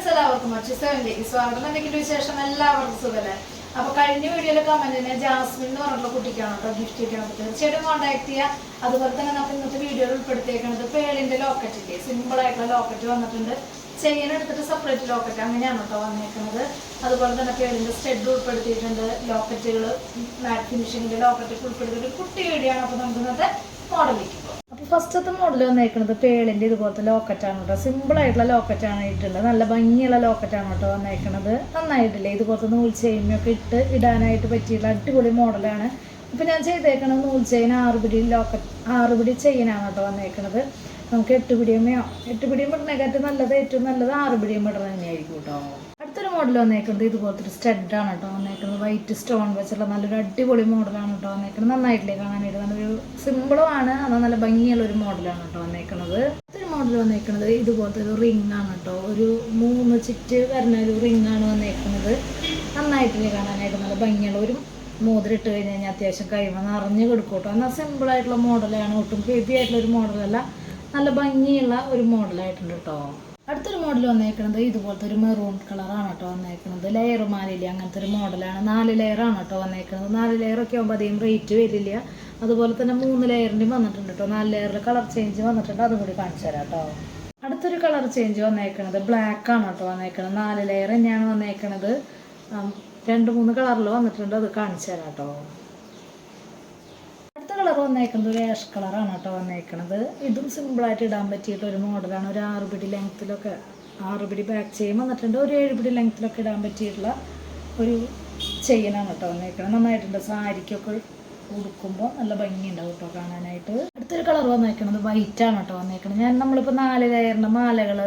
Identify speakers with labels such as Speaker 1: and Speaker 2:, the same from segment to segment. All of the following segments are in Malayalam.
Speaker 1: ഫ്രണ്ട്സ് എല്ലാവർക്കും മറ്റു സെവനിലേക്ക് സ്വാഗതം എന്തെങ്കിലും വിശേഷം? എല്ലാവർക്കും സുഖല്ലേ? അപ്പൊ കഴിഞ്ഞ വീഡിയോയിലെ കമന്റിന് ജാസ്മിൻ എന്ന് പറഞ്ഞിട്ടുള്ള കുട്ടിക്കാണ് കേട്ടോ ഗിഫ്റ്റ് കിട്ടണത് തീർച്ചയായിട്ടും കോൺടാക്ട് ചെയ്യുക അതുപോലെ തന്നെ നമുക്ക് ഇന്നത്തെ വീഡിയോയിൽ ഉൾപ്പെടുത്തിയേക്കുന്നത് പേളിന്റെ ലോക്കറ്റ് ഇല്ലേ? സിമ്പിൾ ആയിട്ടുള്ള ലോക്കറ്റ് വന്നിട്ടുണ്ട്. ചെയിൻ എടുത്തിട്ട് സെപ്പറേറ്റ് ലോക്കറ്റ് അങ്ങനെയാണ് കേട്ടോ വന്നേക്കുന്നത് അതുപോലെ തന്നെ പേളിന്റെ സ്റ്റെഡ് ഉൾപ്പെടുത്തിയിട്ടുണ്ട്. ലോക്കറ്റുകൾ മാറ്റ് ഫിനിഷിങ്ങിന്റെ ലോക്കറ്റ് ഉൾപ്പെടുത്തിയിട്ട് കുട്ടി വീഡിയോ ആണ്. അപ്പൊ നമുക്ക് ഇന്നത്തെ മോഡലിലേക്ക് പോകാം. അപ്പൊ ഫസ്റ്റത്തെ മോഡൽ വന്നേക്കുന്നത് പേളിന്റെ ഇതുപോലത്തെ ലോക്കറ്റാണ് കേട്ടോ സിമ്പിൾ ആയിട്ടുള്ള ലോക്കറ്റാണ് ഇട്ടുള്ളത് നല്ല ഭംഗിയുള്ള ലോക്കറ്റാണ് കേട്ടോ വന്നേക്കുന്നത് നന്നായിട്ടില്ലേ? ഇതുപോലത്തെ നൂൽ ചെയിനൊക്കെ ഇട്ട് ഇടാനായിട്ട് പറ്റിയിട്ടുള്ള അടിപൊളി മോഡലാണ് ഇപ്പം ഞാൻ ചെയ്തേക്കുന്നത് നൂൽ ചെയിൻ ആറുപിടി ലോക്കറ്റ് ആറുപിടി ചെയിനാണ് കേട്ടോ വന്നേക്കുന്നത് നമുക്ക് എട്ട് പിടിയമ്മയോ. എട്ട് പിടിയും ഇടുന്നേക്കാട്ട് നല്ലത് ഏറ്റവും നല്ലത് ആറ് പിടിയും ഇടുന്നത് തന്നെയായിരിക്കും കേട്ടോ അടുത്തൊരു മോഡൽ വന്നേക്കുന്നത് ഇതുപോലത്തെ ഒരു സ്റ്റഡാണ് കേട്ടോ വന്നേക്കുന്നത് വൈറ്റ് സ്റ്റോൺ വെച്ചുള്ള നല്ലൊരു അടിപൊളി മോഡലാണ് കേട്ടോ വന്നേക്കുന്നത്. നന്നായിട്ടില്ലേ കാണാനായിട്ട്? നല്ലൊരു സിമ്പിളും ആണ്. എന്നാൽ നല്ല ഭംഗിയുള്ള ഒരു മോഡലാണ് കേട്ടോ വന്നേക്കുന്നത്. അടുത്തൊരു മോഡൽ വന്നേക്കുന്നത് ഇതുപോലത്തെ ഒരു റിംഗ് ആണ് കേട്ടോ ഒരു മൂന്ന് ചിറ്റ് വരുന്ന ഒരു റിംഗ് ആണ് വന്നേക്കുന്നത്. നന്നായിട്ടില്ലേ കാണാനായിട്ട്? നല്ല ഭംഗിയുള്ള ഒരു മോതിരം ഇട്ട് കഴിഞ്ഞ് കഴിഞ്ഞാൽ അത്യാവശ്യം കൈമ നിറഞ്ഞു കൊടുക്കും കേട്ടോ എന്നാൽ സിമ്പിളായിട്ടുള്ള മോഡലാണ് ഒട്ടും ഹെവി ആയിട്ടുള്ള ഒരു മോഡലല്ല നല്ല ഭംഗിയുള്ള ഒരു മോഡലായിട്ടുണ്ട് കേട്ടോ അടുത്തൊരു മോഡൽ വന്നേക്കുന്നത് ഇതുപോലത്തെ ഒരു മെറൂൺ കളറാണ് കേട്ടോ വന്നേക്കുന്നത് ലെയർ മാറിയില്ല അങ്ങനത്തെ ഒരു മോഡലാണ്. നാല് ലെയറാണ് കേട്ടോ വന്നേക്കുന്നത് നാല് ലെയർ ഒക്കെ ആകുമ്പോൾ അധികം റേറ്റ് വരില്ല. അതുപോലെ തന്നെ മൂന്ന് ലെയറിന്റെയും വന്നിട്ടുണ്ട് കേട്ടോ നാല് ലെയറിൽ കളർ ചേഞ്ച് വന്നിട്ടുണ്ട്. അതും കൂടി കാണിച്ചു തരാം കേട്ടോ അടുത്തൊരു കളർ ചേഞ്ച് വന്നേക്കുന്നത് ബ്ലാക്ക് ആണ് കേട്ടോ വന്നേക്കുന്നത് നാല് ലെയർ തന്നെയാണ് വന്നേക്കുന്നത് രണ്ട് മൂന്ന് കളറിൽ വന്നിട്ടുണ്ട്. അത് കാണിച്ചു തരാം കേട്ടോ കളർ വന്നേക്കുന്നത് ഒരു കളറാണ് കേട്ടോ വന്നേക്കുന്നത് ഇതും സിമ്പിളായിട്ട് ഇടാൻ പറ്റിയിട്ട് ഒരു മോഡലാണ് ഒരു ആറ് പിടി ലെങ്ത്തിലൊക്കെ ആറ് പിടി ബാക്ക് ചെയിൻ വന്നിട്ടുണ്ട്. ഒരു ഏഴ് പിടി ലെങ്ത്തിലൊക്കെ ഇടാൻ പറ്റിയിട്ടുള്ള ഒരു ചെയിനാണ് കേട്ടോ വന്നേക്കണത്. നന്നായിട്ടുണ്ട്. സാരിക്കൊക്കെ ഉടുക്കുമ്പോൾ നല്ല ഭംഗിയുണ്ടാവും കേട്ടോ കാണാനായിട്ട്. അടുത്തൊരു കളർ വന്നേക്കണത് വൈറ്റ് ആണ് കേട്ടോ വന്നേക്കണത്. ഞാൻ നമ്മളിപ്പോൾ നാല് ലെയറിന്റെ മാലകൾ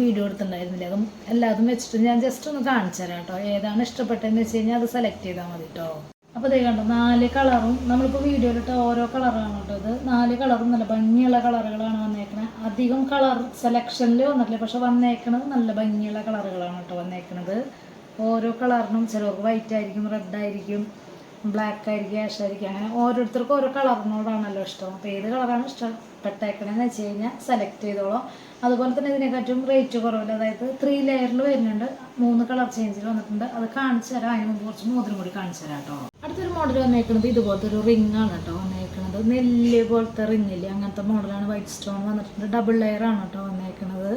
Speaker 1: വീഡിയോ എടുത്തിട്ടുണ്ടായിരുന്നില്ല? അതും എല്ലാതും വെച്ചിട്ട് ഞാൻ ജസ്റ്റ് ഒന്ന് കാണിച്ചു തരാം കേട്ടോ. ഏതാണ് ഇഷ്ടപ്പെട്ടതെന്ന് വെച്ച് കഴിഞ്ഞാൽ അത് സെലക്ട് ചെയ്താൽ മതി കേട്ടോ. അപ്പോൾ ദേ കണ്ടോ നാല് കളറും നമ്മളിപ്പോൾ വീഡിയോയിലിട്ട ഓരോ കളറാണ് കേട്ടോ ഇത്. നാല് കളറും നല്ല ഭംഗിയുള്ള കളറുകളാണ് വന്നേക്കണത് അധികം കളർ സെലക്ഷനിൽ വന്നിട്ടില്ല പക്ഷെ വന്നേക്കണത് നല്ല ഭംഗിയുള്ള കളറുകളാണ് കേട്ടോ വന്നേക്കണത്. ഓരോ കളറിനും ചിലർക്ക് വൈറ്റ് ആയിരിക്കും റെഡ് ആയിരിക്കും ബ്ലാക്ക് ആയിരിക്കും ആഷ് ആയിരിക്കും അങ്ങനെ ഓരോരുത്തർക്കും ഓരോ കളറിനോടാണല്ലോ ഇഷ്ടം. അപ്പോൾ ഏത് കളറാണ് ഇഷ്ടപ്പെട്ടേക്കണേന്ന് വെച്ച് കഴിഞ്ഞാൽ സെലക്ട് ചെയ്തോളൂ. അതുപോലെ തന്നെ ഇതിനെക്കാട്ടും റേറ്റ് കുറവില്ല അതായത് ത്രീ ലെയറിൽ വരുന്നുണ്ട്. മൂന്ന് കളർ ചേഞ്ചിൽ വന്നിട്ടുണ്ട്. അത് കാണിച്ചു തരാം. അതിന് മുമ്പ് കുറച്ച് മോതിരം കൂടി കാണിച്ചു തരാം കേട്ടോ. അടുത്തൊരു മോഡൽ വന്നേക്കുന്നത് ഇതുപോലത്തെ ഒരു റിംഗ് ആണ് കേട്ടോ വന്നേക്കുന്നത് നെല്ല് പോലത്തെ റിംഗ് ഇല്ലേ? അങ്ങനത്തെ മോഡലാണ് വൈറ്റ് സ്റ്റോൺ വന്നിട്ടുണ്ട്. ഡബിൾ ലെയർ ആണ് കേട്ടോ വന്നേക്കുന്നത്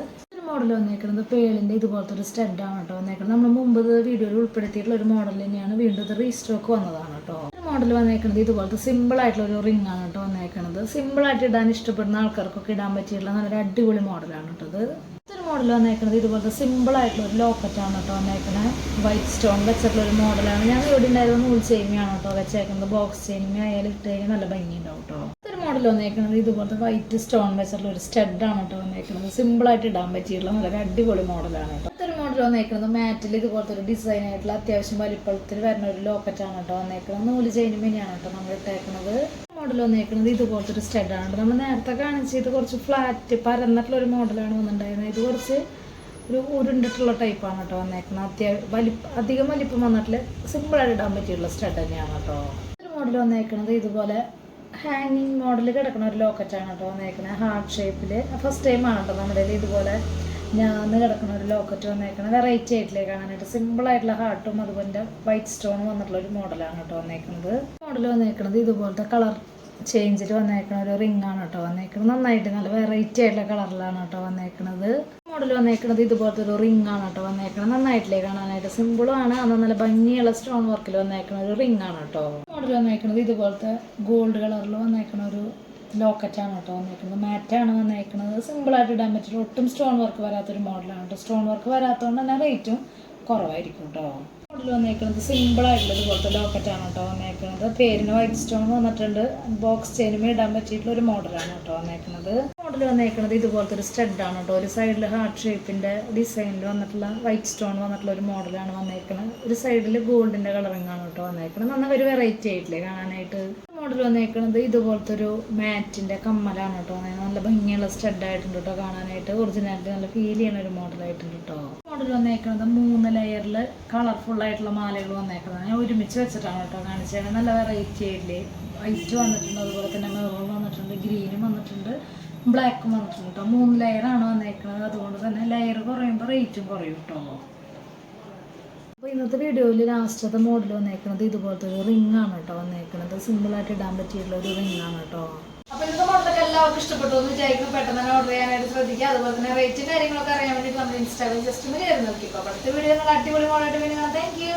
Speaker 1: മോഡൽ വന്നേക്കുന്നത് പേളിന്റെ ഇതുപോലത്തെ ഒരു സ്റ്റഡ് ആണ് കേട്ടോ വന്നേക്കുന്നത് നമ്മൾ മുമ്പ് വീഡിയോയിൽ ഉൾപ്പെടുത്തിയിട്ടുള്ള ഒരു മോഡൽ തന്നെയാണ്. വീണ്ടും റീസ്റ്റോക്ക് വന്നതാണ് കേട്ടോ. മോഡൽ വന്നേക്കുന്നത് ഇതുപോലത്തെ സിമ്പിൾ ആയിട്ടുള്ള ഒരു റിംഗ് ആണ് കേട്ടോ വന്നേക്കുന്നത് സിമ്പിൾ ആയിട്ട് ഇടാൻ ഇഷ്ടപ്പെടുന്ന ആൾക്കാർക്കൊക്കെ ഇടാൻ പറ്റിയിട്ടുള്ള നല്ലൊരു അടിപൊളി മോഡലാണ് കേട്ടത് ഇത്. ഒരു മോഡൽ വന്നേക്കുന്നത് ഇതുപോലത്തെ സിമ്പിൾ ആയിട്ടുള്ള ഒരു ലോക്കറ്റ് ആണ് കേട്ടോ വന്നേക്കുന്നത് വൈറ്റ് സ്റ്റോൺ വെച്ചിട്ടുള്ള ഒരു മോഡലാണ് ഞാൻ ഇവിടെ ഉണ്ടായിരുന്ന നൂൽ ചെയിനിയാണ് കേട്ടോ വെച്ചേക്കുന്നത്. ബോക്സ് ചെയിനിമ ആയാലും ഇട്ട് കഴിഞ്ഞാൽ നല്ല ഭംഗിയുണ്ടാവും കേട്ടോ ഒരു മോഡൽ വന്നേക്കുന്നത് ഇതുപോലത്തെ വൈറ്റ് സ്റ്റോൺ വെച്ചിട്ടുള്ള ഒരു സ്റ്റഡ് ആണ് കേട്ടോ വന്നേക്കുന്നത് സിമ്പിൾ ആയിട്ട് ഇടാൻ പറ്റിയിട്ടുള്ള നല്ലൊരു അടിപൊളി മോഡലാണ് കേട്ടോ അടുത്തൊരു മോഡൽ വന്നേക്കുന്നത് മാറ്റിൽ ഇതുപോലത്തെ ഒരു ഡിസൈൻ ആയിട്ടുള്ള അത്യാവശ്യം വലിപ്പത്തിൽ വരുന്ന ഒരു ലോക്കറ്റ് ആണ് കേട്ടോ വന്നേക്കുന്നത് നൂൽ ചെയിൻ തന്നെയാണ് കേട്ടോ നമ്മൾ ഇട്ടേക്കുന്നത് മോഡൽ വന്നേക്കുന്നത് ഇതുപോലത്തെ ഒരു സ്റ്റഡാണ് നമ്മൾ നേരത്തെ കാണിച്ച് ഇത് കുറച്ച് ഫ്ലാറ്റ് പരന്നിട്ടുള്ള ഒരു മോഡലാണ് വന്നിട്ടുണ്ടായിരുന്നത്. ഇത് കുറച്ച് ഒരു ഉരുണ്ടിട്ടുള്ള ടൈപ്പാണ് കേട്ടോ വന്നേക്കുന്നത്. അത്യാവശ്യം വലിപ്പ അധികം വലിപ്പം വന്നിട്ടില്ല. സിമ്പിളായിട്ട് ഇടാൻ പറ്റിയുള്ള സ്റ്റഡ് തന്നെയാണ് കേട്ടോ. ഒരു മോഡൽ വന്നേക്കുന്നത് ഇതുപോലെ ഹാങ്ങിങ് മോഡൽ കിടക്കുന്ന ഒരു ലോക്കറ്റാണ് കേട്ടോ വന്നേക്കുന്നത്. ഹാർട്ട് ഷേപ്പിൽ ഫസ്റ്റ് ടൈം ആണ് കേട്ടോ നമ്മുടെ ഇതുപോലെ ഞാൻ കിടക്കുന്ന ഒരു ലോക്കറ്റ് വന്നേക്കുന്നത്. വെറൈറ്റി ആയിട്ടില്ലേ കാണാനായിട്ട്. സിമ്പിൾ ആയിട്ടുള്ള ഹാർട്ടും അതുപോലെ വൈറ്റ് സ്റ്റോൺ വന്നിട്ടുള്ള ഒരു മോഡലാണ് കേട്ടോ വന്നേക്കുന്നത്. മോഡൽ വന്നേക്കുന്നത് ഇതുപോലത്തെ കളർ ചേഞ്ചിൽ വന്നേക്കണ ഒരു റിംഗ് ആണ് കേട്ടോ വന്നേക്കുന്നത് നന്നായിട്ട് നല്ല വെറൈറ്റി ആയിട്ടുള്ള കളറിലാണ് കേട്ടോ വന്നേക്കുന്നത് മോഡൽ വന്നേക്കുന്നത് ഇതുപോലത്തെ ഒരു റിംഗ് ആണ് കേട്ടോ വന്നേക്കുന്നത് നന്നായിട്ടില്ലേ കാണാനായിട്ട്? സിമ്പിളാണ് എന്നാൽ നല്ല ഭംഗിയുള്ള സ്റ്റോൺ വർക്കിൽ വന്നേക്കുന്ന ഒരു റിംഗ് ആണ് കേട്ടോ. മോഡൽ വന്നേക്കുന്നത് ഇതുപോലത്തെ ഗോൾഡ് കളറിൽ വന്നേക്കണ ഒരു ലോക്കറ്റ് ആണ് കേട്ടോ വന്നേക്കുന്നത് മാറ്റാണ് വന്നേക്കുന്നത് സിമ്പിളായിട്ട് ഇടാൻ പറ്റില്ല. ഒട്ടും സ്റ്റോൺ വർക്ക് വരാത്തൊരു മോഡലാണ് കേട്ടോ. സ്റ്റോൺ വർക്ക് വരാത്തതുകൊണ്ട് തന്നെ റേറ്റും കുറവായിരിക്കും കേട്ടോ. മോഡൽ വന്നേക്കുന്നത് സിമ്പിൾ ആയിട്ടുള്ള ഇതുപോലത്തെ ലോക്കറ്റാണ് കേട്ടോ വന്നേക്കുന്നത് പേരിന് വൈറ്റ് സ്റ്റോൺ വന്നിട്ടുണ്ട്. ബോക്സ് ചെയിനുമേ ഇടാൻ പറ്റിയിട്ടുള്ള ഒരു മോഡലാണ് കേട്ടോ വന്നേക്കുന്നത് മോഡൽ വന്നേക്കുന്നത് ഇതുപോലത്തെ ഒരു സ്റ്റഡാണ് കേട്ടോ. ഒരു സൈഡിൽ ഹാർട്ട് ഷേപ്പിന്റെ ഡിസൈനിൽ വന്നിട്ടുള്ള വൈറ്റ് സ്റ്റോൺ വന്നിട്ടുള്ള ഒരു മോഡലാണ് വന്നേക്കുന്നത് ഒരു സൈഡിൽ ഗോൾഡിന്റെ കളറിംഗ് ആണ് കേട്ടോ വന്നേക്കുന്നത് നന്നായി ഒരു വെറൈറ്റി ആയിട്ടില്ലേ കാണാനായിട്ട്. മോഡൽ വന്നേക്കുന്നത് ഇതുപോലത്തെ ഒരു മാറ്റിന്റെ കമ്മലാണ് കേട്ടോ. നല്ല ഭംഗിയുള്ള സ്റ്റഡ് ആയിട്ടുണ്ട് കേട്ടോ കാണാനായിട്ട്. ഒറിജിനാലിറ്റി നല്ല ഫീൽ ചെയ്യുന്ന ഒരു മോഡലായിട്ടുണ്ട് കേട്ടോ. മോഡൽ വന്നേക്കുന്നത് മൂന്ന് ലെയറിൽ കളർഫുൾ ആയിട്ടുള്ള മാലകൾ വന്നേക്കുന്നത് ഞാൻ ഒരുമിച്ച് വെച്ചിട്ടാണ് കേട്ടോ കാണിച്ചത്. നല്ല വെറൈറ്റി ആയില്ലേ വൈറ്റ് വന്നിട്ടുണ്ട് അതുപോലെ തന്നെ മെറൂൺ വന്നിട്ടുണ്ട് ഗ്രീനും വന്നിട്ടുണ്ട് ബ്ലാക്കും വന്നിട്ടുണ്ട് കേട്ടോ. മൂന്ന് ലെയറാണ് വന്നേക്കുന്നത് അതുകൊണ്ട് തന്നെ ലെയർ കുറയുമ്പോൾ റേറ്റും കുറയും കേട്ടോ. അപ്പോൾ ഇന്നത്തെ വീഡിയോയിൽ ലാസ്റ്റത്തെ മോഡൽ വന്നേക്കുന്നത് ഇതുപോലത്തെ ഒരു റിംഗ് ആണ് കേട്ടോ വന്നേക്കുന്നത് സിമ്പിളായിട്ട് ഇടാൻ പറ്റിയിട്ടുള്ള ഒരു റിംഗ് ആണ് കേട്ടോ. അപ്പോൾ ഇന്നത്തെ മോഡലൊക്കെ എല്ലാവർക്കും ഇഷ്ടപ്പെട്ടു എന്ന് വിചാരിക്കും പെട്ടെന്ന് തന്നെ ഓർഡർ ചെയ്യാനായിട്ട് ശ്രദ്ധിക്കുക. അതുപോലെ തന്നെ റേറ്റും കാര്യങ്ങളൊക്കെ അറിയാൻ വേണ്ടി നമ്മുടെ ഇൻസ്റ്റാഗ്രാം ജസ്റ്റ് ഒന്ന് കയറി നോക്കിക്കോ. അടുത്ത വീഡിയോ നിങ്ങൾ അടിപൊളി മോഡലായിട്ട് വേണ്ടി താങ്ക് യു